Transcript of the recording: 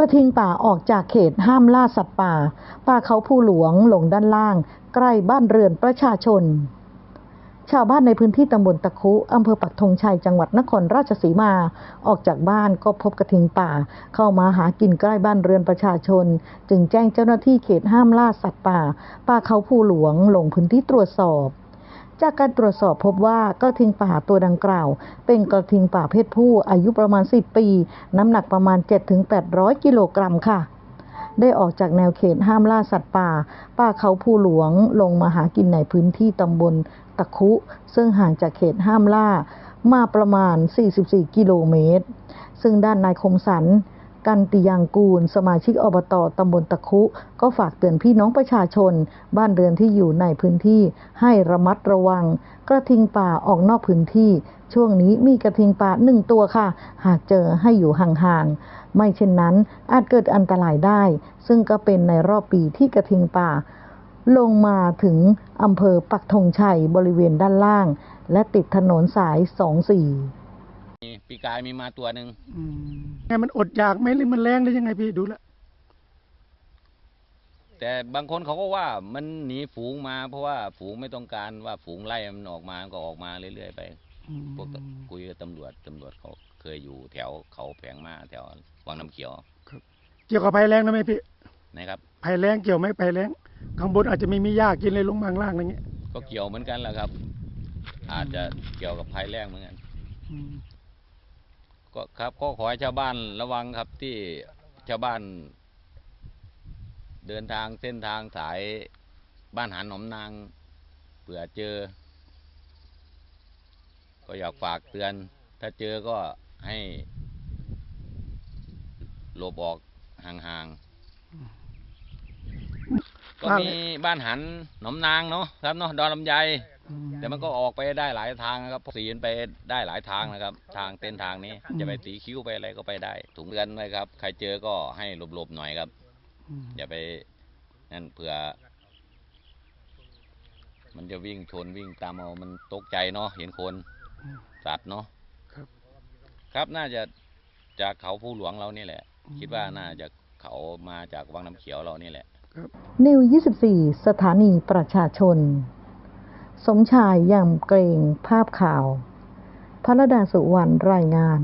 กระทิงป่าออกจากเขตห้ามล่าสัตว์ป่า ป่าเขาภูหลวงลงด้านล่าง ใกล้บ้านเรือนประชาชน ชาวบ้านในพื้นที่ตำบลตะคุอำเภอปักธงชัยจังหวัดนครราชสีมา ออกจากบ้านก็พบกระทิงป่า เข้ามาหากินใกล้บ้านเรือนประชาชน จึงแจ้งเจ้าหน้าที่เขตห้ามล่าสัตว์ป่า ป่าเขาภูหลวงลงพื้นที่ตรวจสอบ จากการตรวจสอบพบว่ากระทิงป่าตัวดังกล่าว เป็นกระทิงป่าเพศผู้อายุประมาณ 10 ปี น้ำหนักประมาณ 7-800 กิโลกรัมค่ะ ได้ออกจากแนวเขตห้ามล่าสัตว์ป่า ป่าเขาภูหลวงลงมาหากินในพื้นที่ตำบลตะคุ ซึ่งห่างจากเขตห้ามล่ามาประมาณ 44 กิโลเมตร ซึ่งด้านนายคมสัน กันติยางกูล สมาชิกอบตตำบลตะคุ ก็ฝากเตือนพี่น้องประชาชน บ้านเรือนที่อยู่ในพื้นที่ให้ระมัดระวัง กระทิงป่าออกนอกพื้นที่ ช่วงนี้มีกระทิงป่าหนึ่งตัวค่ะ หากเจอให้อยู่ห่างๆ ไม่เช่นนั้นอาจเกิดอันตรายได้ ซึ่งก็เป็นในรอบปีที่กระทิงป่า ลงมาถึงอำเภอปักธงชัยบริเวณด้านล่าง และติดถนนสาย 24 มีปีกายมีมาตัวหนึ่งอืมไงมันอดอยากไหมหรือมันแรงหรือยังไงพี่ดูแลวแต่บางคนเขาก็ว่ามันหนีฝูงมา เพราะว่าฝูงไม่ต้องการว่าฝูงไล่มันออกมาก็ออกมาเรื่อยๆไปอืมพวกตคุยกับตำรวจตำรวจเขาเคยอยู่แถวเขาแผงมาแถววังน้ำเขียวเกี่ยวกับภัยแรงนะไหมพี่นะครับภัยแรงเกี่ยวไหมภัยแรงข้างบนอาจจะไม่มีหญ้ากินเลยลงมาข้างล่างอะไรเงี้ยก็เกี่ยวเหมือนกันแหละครับ อาจจะเกี่ยวกับภัยแรงเหมือนกันอืม ก็ครับก็ขอให้ชาวบ้านระวังครับที่ชาวบ้าน เดินทางเส้นทางสายบ้านหันหนอมนางเผื่อเจอ ก็อยากฝากเตือน ถ้าเจอก็ให้หลบออกห่างๆก็มีบ้านหันหนอมนางเนาะครับเนาะดอนลำไย แต่มันก็ออกไปได้หลายทางนะครับสีมันไปได้หลายทางนะครับ ทางเส้นทางนี้อืมจะไปสีคิ้วไปอะไรก็ไปได้ ถุงเตือนไว้ครับ ใครเจอก็ให้หลบๆหน่อยครับอืมอย่าไปนั่นเผื่อ มันจะวิ่งชนวิ่งตามเอามันตกใจเนาะเห็นคนสัตว์เนาะครับ ครับน่าจะจากเขาผู้หลวงเรานี่แหละ คิดว่าน่าจะเขามาจากวังน้ำเขียวเรานี่แหละนิว 24 สถานีประชาชน สมชายยำเกรงภาพข่าว พระดาสุวรรณรายงาน